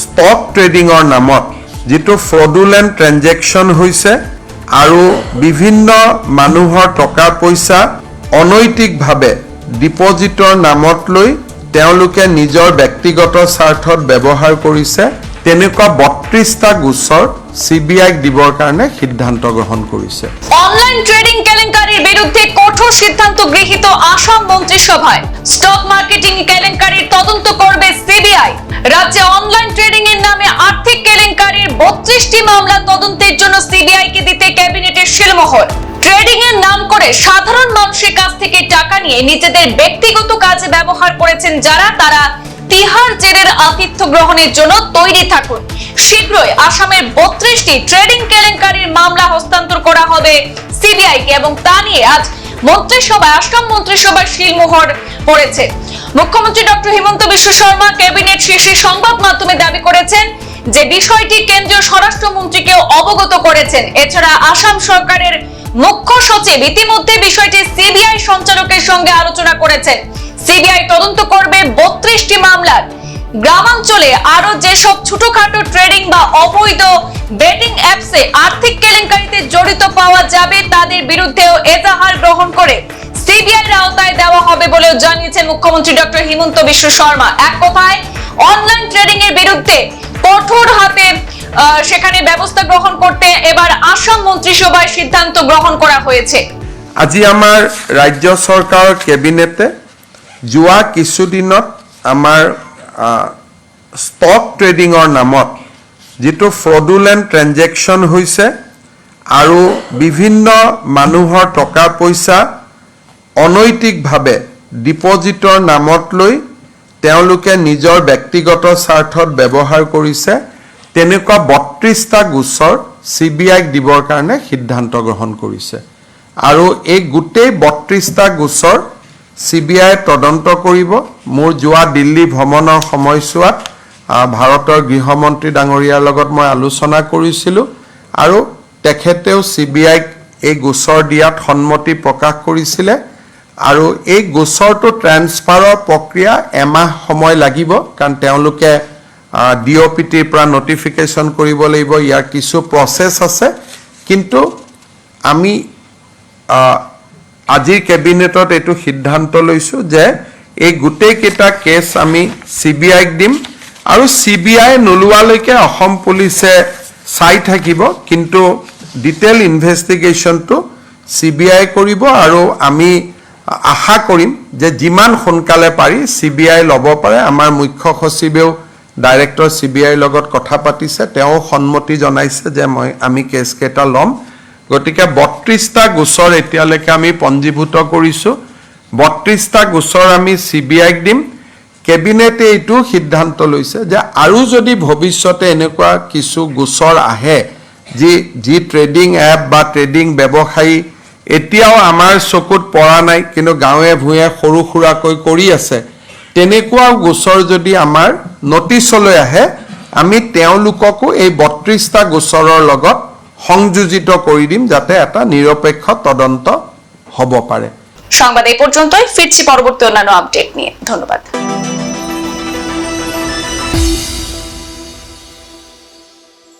Stock ট্ৰেডিঙৰ নামত যিটো ফ্ৰডুলেণ্ট ট্ৰেঞ্জেকশ্যন হৈছে আৰু বিভিন্ন মানুহৰ টকা পইচা অনৈতিকভাৱে ডিপজিটৰ নামত লৈ তেওঁলোকে নিজৰ ব্যক্তিগত স্বাৰ্থত ব্যৱহাৰ কৰিছে, তেনেকুৱা বত্ৰিছটা গোচৰ চি বি আইক দিবৰ কাৰণে সিদ্ধান্ত গ্ৰহণ কৰিছে। অনলাইন ট্রেডিং কেলেঙ্কারির বিরুদ্ধে কঠোর সিদ্ধান্ত গৃহীত আসাম মন্ত্রিসভায় স্টক মার্কেটিং কেলেঙ্কারির তদন্ত করবে সিবিআই রাজ্যে বত্রিশটি মামলা তদন্তের জন্য সিবিআই কে দিতে ক্যাবিনেটের শিলমোহর ট্রেডিং এর নাম করে সাধারণ মানুষের কাছ থেকে টাকা নিয়ে নিজেদের ব্যক্তিগত কাজে ব্যবহার করেছেন যারা, তারা তিহার জেলের আতিথ্য গ্রহণের জন্য তৈরি থাকুন। শীঘ্রই আসামের বত্রিশটি ট্রেডিং কেলেঙ্কারির মামলা হস্তান্তর করা হবে সিবিআই কে এবং তা নিয়ে আজ মন্ত্রিসভায়, আসাম মন্ত্রিসভার শিলমোহর পড়েছে। মুখ্যমন্ত্রী ডক্টর হিমন্ত বিশ্ব শর্মা ক্যাবিনেট শীর্ষে সংবাদ মাধ্যমে দাবি করেছেন যে বিষয়টি কেন্দ্রীয় স্বরাষ্ট্রমন্ত্রীকেও অবগত করেছেন। এছাড়া আসাম সরকারের মুখ্য সচিব ইতিমধ্যে বিষয়টি সিবিআই সঞ্চালকের সঙ্গে আলোচনা করেছেন। সিবিআই তদন্ত করবে বত্রিশটি মামলার। গ্রামাঞ্চলে আরও যেসব ছোটখাটো ট্রেডিং বা অবৈধ বেটিং অ্যাপসে আর্থিক কেলেঙ্কারিতে জড়িত পাওয়া যাবে, তাদের বিরুদ্ধেও এজাহার গ্রহণ করে সিবিআই আওতায় দেওয়া হবে বলেও জানিয়েছেন মুখ্যমন্ত্রী ডক্টর হিমন্ত বিশ্ব শর্মা। এক কথায়, অনলাইন ট্রেডিং এর বিরুদ্ধে কঠোর হাতে সেখানে ব্যবস্থা গ্রহণ করতে এবার আসাম মন্ত্রিসভায় সিদ্ধান্ত গ্রহণ করা হয়েছে। আজি আমাৰ ৰাজ্য চৰকাৰৰ কেবিনেটে যোৱা কিছুদিনত আমাৰ ষ্টক ট্ৰেডিঙৰ নামত যিটো ফ্ৰডুলেণ্ট ট্ৰেঞ্জেকশ্যন হৈছে আৰু বিভিন্ন মানুহৰ টকা পইচা অনৈতিকভাৱে ডিপজিটৰ নামত লৈ তেওঁলোকে নিজৰ ব্যক্তিগত স্বাৰ্থত ব্যৱহাৰ কৰিছে তেনেকুৱা বত্ৰিছটা গোচৰ চি বি আইক দিবৰ কাৰণে সিদ্ধান্ত গ্ৰহণ কৰিছে। আৰু এই গোটেই বত্ৰিছটা গোচৰ চি বি আই তদন্ত কৰিব। মোৰ যোৱা দিল্লী ভ্ৰমণৰ সময়ছোৱাত ভাৰতৰ গৃহমন্ত্ৰী ডাঙৰীয়াৰ লগত মই আলোচনা কৰিছিলোঁ আৰু তেখেতেও চি বি আইক এই গোচৰ দিয়াত সন্মতি প্ৰকাশ কৰিছিলে। আৰু এই গোচৰটো ট্ৰেন্সফাৰৰ প্ৰক্ৰিয়া এমাহ সময় লাগিব, কাৰণ তেওঁলোকে ডি অ' পি টিৰ পৰা নটিফিকেশ্যন কৰিব লাগিব, ইয়াৰ কিছু প্ৰচেছ আছে। কিন্তু আমি আজিৰ কেবিনেটত এইটো সিদ্ধান্ত লৈছোঁ যে এই গোটেইকেইটা কেছ আমি চি বি আইক দিম আৰু চি বি আই নোলোৱালৈকে অসম পুলিচে চাই থাকিব, কিন্তু ডিটেইল ইনভেষ্টিগেশ্যনটো চি বি আই কৰিব আৰু আমি আশা কৰিম যে যিমান সোনকালে পাৰি চি বি আই ল'ব পাৰে। আমাৰ মুখ্য সচিবেও ডাইৰেক্টৰ চি বি আইৰ লগত কথা পাতিছে। তেওঁ সন্মতি জনাইছে যে মই, আমি কেছকেইটা ল'ম। গতিকে বত্ৰিছটা গোচৰ এতিয়ালৈকে আমি পঞ্জীভূত কৰিছোঁ। বত্ৰিছটা গোচৰ আমি চি বি আইক দিম। কেবিনেটে এইটো সিদ্ধান্ত লৈছে যে আৰু যদি ভৱিষ্যতে এনেকুৱা কিছু গোচৰ আহে, যি যি ট্ৰেডিং এপ বা ট্ৰেডিং ব্যৱসায়ী এতিয়াও আমাৰ চকুত পৰা নাই, কিন্তু গাঁৱে ভূঞে সৰু সুৰাকৈ কৰি আছে। তেনেকুৱা গোচৰ যদি আমাৰ নটিচলৈ আহে, আমি তেওঁলোককো এই বত্ৰিছটা গোচৰৰ লগত সংযোজিত কৰি দিম যাতে এটা নিৰপেক্ষ তদন্ত হ'ব পাৰে। সংবাদ এই পর্যন্তই। ফিরছি পরবর্তী অন্যান্য আপডেট নিয়ে। ধন্যবাদ।